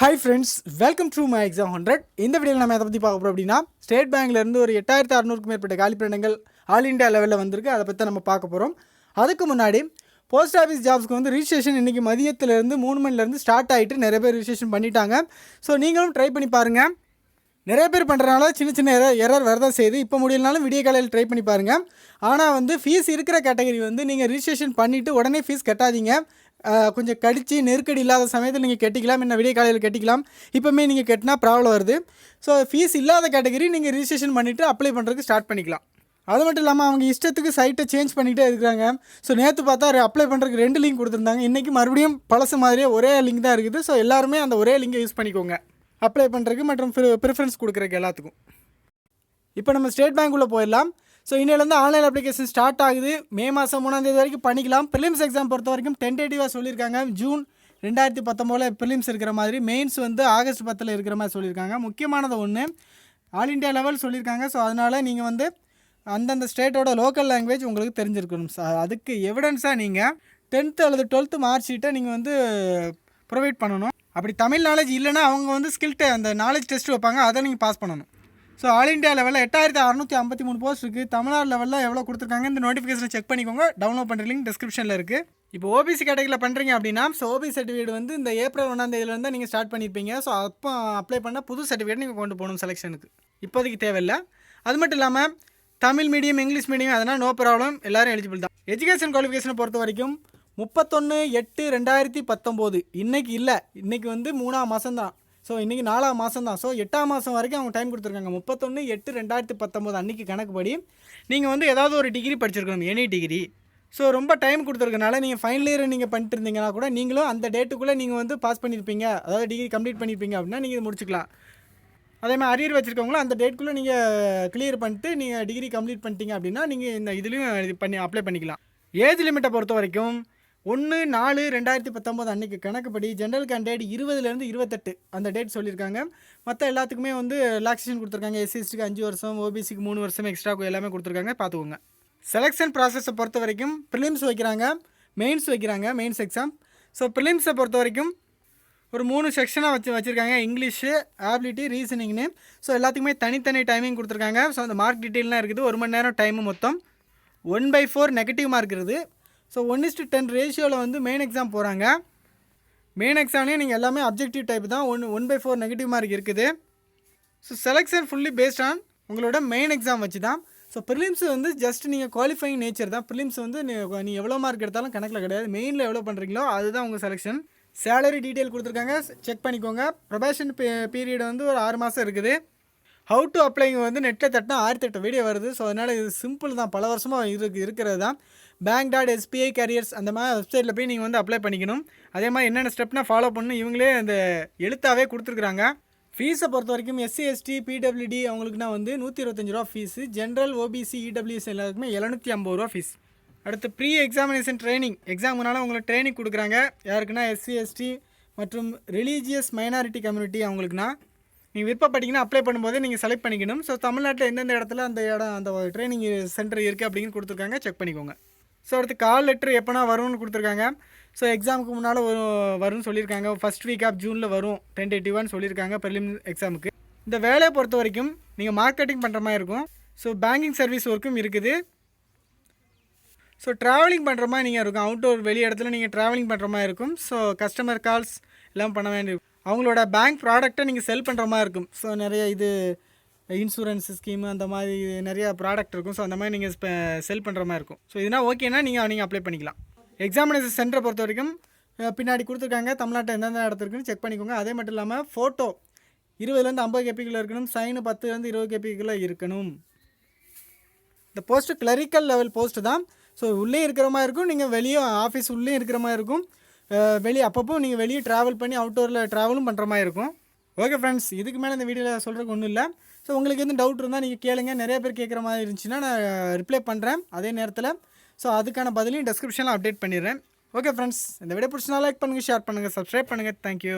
Hi friends welcome to my exam hundred இந்த வீடியோவில் நம்ம எதை பற்றி பார்க்க போகிறோம் அப்படின்னா ஸ்டேட் பேங்க்லேருந்து ஒரு எட்டாயிரத்து அறநூறுக்கும் மேற்பட்ட காலிப்பிடங்கள் ஆல் இந்தியா லெவலில் வந்திருக்கு. அதை பற்றி நம்ம பார்க்க போகிறோம் அதுக்கு முன்னாடி போஸ்ட் ஆஃபீஸ் ஜாப்ஸ்க்கு வந்து ரிஜிஸ்ட்ரேஷன் இன்றைக்கி மதியத்துலேருந்து மூணு மணிலேருந்து ஸ்டார்ட் ஆகிட்டு நிறைய பேர் ரிஜிஸ்ட்ரேஷன் பண்ணிட்டாங்க. ஸோ நீங்களும் ட்ரை பண்ணி பாருங்கள் நிறைய பேர் பண்ணுறனால சின்ன சின்ன எரர் எரர் வரதான் செய்யுது. இப்போ முடியலனாலும் விடிய காலையில் ட்ரை பண்ணி பாருங்கள் ஆனால் வந்து ஃபீஸ் இருக்கிற கேட்டகரி வந்து நீங்கள் ரிஜிஸ்ட்ரேஷன் பண்ணிவிட்டு உடனே ஃபீஸ் கட்டாதீங்க. கொஞ்சம் கடித்து நெருக்கடி இல்லாத சமயத்தில் நீங்கள் கட்டிக்கலாம். என்ன விடிய காலையில் கட்டிக்கலாம். இப்போமே நீங்கள் கட்டினா ப்ராப்ளம் வருது. ஸோ ஃபீஸ் இல்லாத கேட்டகரி நீங்கள் ரிஜிஸ்ட்ரேஷன் பண்ணிவிட்டு அப்ளை பண்ணுறதுக்கு ஸ்டார்ட் பண்ணிக்கலாம். அது மட்டும் இல்லாமல் அவங்க இஷ்டத்துக்கு சைட்டை சேஞ்ச் பண்ணிகிட்டே இருக்கிறாங்க. ஸோ நேற்று பார்த்தா அப்ளை பண்ணுறதுக்கு ரெண்டு லிங்க் கொடுத்துருந்தாங்க. இன்றைக்கி மறுபடியும் பழசு மாதிரியே ஒரே லிங்க் தான் இருக்குது. ஸோ எல்லாருமே அந்த ஒரே லிங்கை யூஸ் பண்ணிக்கோங்க. அப்ளை பண்ணுறதுக்கு மற்றும் ப்ரிஃபரன்ஸ் கொடுக்குறதுக்கு எல்லாத்துக்கும். இப்போ நம்ம ஸ்டேட் பேங்க்குள்ளே போயிடலாம். ஸோ இன்னிலேருந்து ஆன்லைன் அப்ளிகேஷன் ஸ்டார்ட் ஆகுது. மே மாதம் மூணாம் தேதி வரைக்கும் பண்ணிக்கலாம். ப்ரிலிம்ஸ் எக்ஸாம் பொறுத்த வரைக்கும் டென்டேட்டிவாக சொல்லியிருக்காங்க. ஜூன் ரெண்டாயிரத்தி பத்தொம்போதில் ப்ரிலிம்ஸ் இருக்கிற மாதிரி மெயின்ஸ் வந்து ஆகஸ்ட் பத்தில் இருக்கிற மாதிரி சொல்லியிருக்காங்க. முக்கியமானது ஒன்று ஆல் இண்டியா லெவல் சொல்லியிருக்காங்க. ஸோ அதனால் நீங்கள் வந்து அந்தந்த ஸ்டேட்டோட லோக்கல் லாங்குவேஜ் உங்களுக்கு தெரிஞ்சிருக்கணும். சார் அதுக்கு எவிடன்ஸாக நீங்கள் டென்த்து அல்லது டுவெல்த்து மார்க் ஷீட்டை நீங்கள் வந்து ப்ரொவைட் பண்ணணும். அப்படி தமிழ் நாலேஜ் இல்லைன்னா அவங்க வந்து ஸ்கில்ட்டு அந்த நாலேஜ் டெஸ்ட் வைப்பாங்க. அதை நீங்கள் பாஸ் பண்ணணும். ஸோ ஆல் இண்டியா லெவலில் எட்டாயிரத்தி அறநூற்றி ஐம்பத்தி மூணு போஸ்ட் இருக்குது தமிழ்நாடு லெவலில் எவ்வளோ கொடுத்துருக்காங்க? இந்த நோட்டிஃபிகேஷனை செக் பண்ணிக்கோங்க. டவுன்லோட் பண்ணுற லிங்க் டிஸ்கிரிப்ஷனில் இருக்குது இப்போ ஓபிசி கேட்டகரியில் பண்ணுறீங்க அப்படின்னா ஸோ ஓபிசி சர்டிஃபிகேட் வந்து இந்த ஏப்ரல் ஒன்றாம் தேதியிலேருந்து தான் நீங்கள் ஸ்டார்ட் பண்ணியிருப்பீங்க ஸோ அப்போ அப்ளை பண்ணால் புது சர்டிஃபிகேட் நீங்கள் கொண்டு போகணும் செலெக்ஷனுக்கு இப்போதைக்கு தேவையில்லை. அது மட்டும் இல்லாமல் தமிழ் மீடியம் இங்கிலீஷ் மீடியம் அதனால் நோ ப்ராப்ளம் எல்லோரும் எலிஜிபிள் தான். எஜுகேஷன் குவாலிஃபிகேஷனை பொறுத்த வரைக்கும் முப்பத்தொன்று எட்டு ரெண்டாயிரத்தி பத்தொம்போது. இன்றைக்கி இல்லை. இன்றைக்கி வந்து மூணாம் மாதம் தான் ஸோ இன்றைக்கி நாலாம் மாதம் தான் ஸோ எட்டாம் மாதம் வரைக்கும் அவங்க டைம் கொடுத்துருக்காங்க. முப்பத்தொன்று எட்டு ரெண்டாயிரத்தி பத்தொம்போது அன்றைக்கி கணக்குப்படி நீங்கள் வந்து ஏதாவது ஒரு டிகிரி படிச்சிருக்கணும். எனி டிகிரி ஸோ ரொம்ப டைம் கொடுத்துருக்கனால நீங்கள் ஃபைனல் இயர் நீங்கள் பண்ணிட்டு இருந்தீங்கன்னா கூட நீங்களும் அந்த டேட்டுக்குள்ளே நீங்கள் வந்து பாஸ் பண்ணியிருப்பீங்க அதாவது டிகிரி கம்ப்ளீட் பண்ணியிருப்பீங்க அப்படின்னா நீங்கள் முடிச்சுக்கலாம். அதே மாதிரி அரியர் வச்சுருக்கவங்களும் அந்த டேட்குள்ளே நீங்கள் கிளியர் பண்ணிட்டு நீங்கள் டிகிரி கம்ப்ளீட் பண்ணிட்டீங்க அப்படின்னா நீங்கள் இந்த இதுலேயும் இது பண்ணி அப்ளை பண்ணிக்கலாம். ஏஜ் லிமிட்டை பொறுத்த வரைக்கும் ஒன்று நாலு ரெண்டாயிரத்தி பத்தொம்போது அன்றைக்கு கணக்குப்படி ஜென்ரல் கேண்டிடேட் இருபதுலேருந்து இருபத்தெட்டு அந்த டேட் சொல்லியிருக்காங்க. மற்ற எல்லாத்துக்குமே வந்து ரிலாக்ஸேஷன் கொடுத்துருக்காங்க. எஸ்சிஎஸ்டிக்கு அஞ்சு வருஷம் ஓபிசிக்கு மூணு வருஷம் எக்ஸ்ட்ரா எல்லாமே கொடுத்துருக்காங்க. பார்த்துக்கோங்க. செலெக்ஷன் ப்ராசஸை பொறுத்த வரைக்கும் ப்ரிலிம்ஸ் வைக்கிறாங்க மெயின்ஸ் வைக்கிறாங்க மெயின்ஸ் எக்ஸாம் ஸோ ப்ரிலிம்ஸை பொறுத்த வரைக்கும் ஒரு மூணு செக்ஷனாக வச்சு வச்சுருக்காங்க. இங்கிலீஷு ஆபிலிட்டி ரீசனிங்னு ஸோ எல்லாத்துக்குமே தனித்தனி டைமிங் கொடுத்துருக்காங்க. ஸோ அந்த மார்க் டீட்டெயிலாம் இருக்குது. ஒரு மணி நேரம் டைமு மொத்தம். One by four negative mark இருக்குது. So one is to ten ரேஷியோவில் வந்து மெயின் எக்ஸாம் போகிறாங்க மெயின் எக்ஸாம்லேயே நீங்கள் எல்லாமே அப்ஜெக்டிவ் டைப் தான். One one by four negative mark இருக்குது. So selection fully based on உங்களோட மெயின் எக்ஸாம் வச்சு தான் ஸோ ப்ரிலிம்ஸ் வந்து ஜஸ்ட் நீங்கள் குவாலிஃபைங் நேச்சர் தான். ப்ரிலிம்ஸ் வந்து நீ நீ எவ்வளோ மார்க் எடுத்தாலும் கணக்கில் கிடையாது. மெயினில் எவ்வளோ பண்ணுறீங்களோ அதுதான் உங்கள் செலெக்ஷன் சேலரி டீட்டெயில் கொடுத்துருக்காங்க. செக் பண்ணிக்கோங்க. ப்ரொபேஷன் பீரியட் வந்து ஒரு ஆறு மாதம் இருக்குது. ஹவு டு அப்ளைங்க வந்து நெட்டில் தட்டினா ஆயிரத்தி எட்டு வீடியோ வருது. ஸோ அதனால் இது சிம்பிள் தான். பல வருஷமாக இருக்கு இருக்கிறது தான். பேங்க் டாட் எஸ்பிஐ கேரியர்ஸ் அந்த மாதிரி வெப்சைட்டில் போய் நீங்கள் வந்து அப்ளை பண்ணிக்கணும். அதே மாதிரி என்னென்ன ஸ்டெப்னா ஃபாலோ பண்ணணும். இவங்களே அந்த எழுத்தாகவே கொடுத்துருக்குறாங்க. ஃபீஸை பொறுத்த வரைக்கும் எஸ்சி எஸ்டி பிடபிள்யூடி அவங்களுக்குனா வந்து நூற்றி இருபத்தஞ்சி ரூபா ஃபீஸு ஜென்ரல் ஓபிசி இடபிள்யூஎஸ் எல்லாருக்குமே எழுநூற்றி ஐம்பது ரூபா ஃபீஸ் அடுத்து ப்ரீ எக்ஸாமினேஷன் ட்ரைனிங் எக்ஸாமுனால உங்களுக்கு ட்ரைனிங் கொடுக்குறாங்க. யாருக்குன்னா எஸ்சி எஸ்டி மற்றும் ரிலீஜியஸ் மைனாரிட்டி கம்யூனிட்டி அவங்களுக்குனா நீங்கள் விருப்பப்பட்டீங்கன்னா அப்ளை பண்ணும்போது நீங்கள் செலக்ட் பண்ணிக்கணும். ஸோ தமிழ்நாட்டில் எந்தெந்த இடத்துல அந்த இடம் அந்த ட்ரைனிங் சென்டர் இருக்குது அப்படின்னு கொடுத்துருக்காங்க செக் பண்ணிக்கோங்க. ஸோ அடுத்து கால் லெட்ரு எப்போனா வரும்னு கொடுத்துருக்காங்க. ஸோ எக்ஸாமுக்கு முன்னால் வரும் வரும்னு சொல்லியிருக்காங்க. ஃபஸ்ட் வீக் ஆஃப் ஜூனில் வரும். டென்டேட்டிவான்னு சொல்லியிருக்காங்க ப்ரிலிம் எக்ஸாமுக்கு இந்த வேலையை பொறுத்த வரைக்கும் நீங்கள் மார்க்கெட்டிங் பண்ணுற மாதிரி இருக்கும். ஸோ பேங்கிங் சர்வீஸ் ஒர்க்கும் இருக்குது. ஸோ ட்ராவலிங் பண்ணுற மாதிரி நீங்கள் இருக்கும். அவுட்டோர் வெளி இடத்துல நீங்கள் ட்ராவலிங் பண்ணுற மாதிரி இருக்கும். ஸோ கஸ்டமர் கால்ஸ் எல்லாம் பண்ண வேண்டியிருக்கும். அவங்களோட பேங்க் ப்ராடக்ட்டை நீங்கள் செல் பண்ணுற மாதிரி இருக்கும். ஸோ நிறைய இது இன்சூரன்ஸ் ஸ்கீமு அந்த மாதிரி நிறைய ப்ராடக்ட் இருக்கும். ஸோ அந்த மாதிரி நீங்கள் செல் பண்ணுற மாதிரி இருக்கும். ஸோ இதுனா ஓகேனா நீங்கள் நீங்கள் அப்ளை பண்ணிக்கலாம். எக்ஸாமினேஷன் சென்டரை பொறுத்த வரைக்கும் பின்னாடி கொடுத்துருக்காங்க. தமிழ்நாட்டில் எந்தெந்த இடத்துல இருக்குன்னு செக் பண்ணிக்கோங்க. அதே மட்டும் இல்லாமல் ஃபோட்டோ இருபதுலேருந்து ஐம்பது கேபிக்குள்ளே இருக்கணும். சைனு பத்துலேருந்து இருபது கேபிக்குள்ளே இருக்கணும். இந்த போஸ்ட்டு கிளரிக்கல் லெவல் போஸ்ட்டு தான். ஸோ உள்ளே இருக்கிற மாதிரி இருக்கும். நீங்கள் வெளியே ஆஃபீஸ் உள்ளே இருக்கிற மாதிரி இருக்கும். வெளியே அப்பப்போ நீங்கள் வெளியே ட்ராவல் பண்ணி அவுட்டோரில் ட்ராவலும் பண்ணுற மாதிரி இருக்கும். ஓகே ஃப்ரெண்ட்ஸ் இதுக்கு மேலே இந்த வீடியோவில் சொல்கிறதுக்கு ஒன்றும் இல்லை. ஸோ உங்களுக்கு எதுவும் டவுட் இருந்தால் நீங்கள் கேளுங்க. நிறைய பேர் கேட்குற மாதிரி இருந்துச்சுன்னா நான் ரிப்ளை பண்ணுறேன் அதே நேரத்தில். ஸோ அதுக்கான பதிலையும் டெஸ்கிரிப்ஷனில் அப்டேட் பண்ணிடுறேன். ஓகே ஃப்ரெண்ட்ஸ் இந்த வீடியோ பிடிச்சினா லைக் பண்ணுங்கள் ஷேர் பண்ணுங்கள் சப்ஸ்கிரைப் பண்ணுங்கள் தேங்க்யூ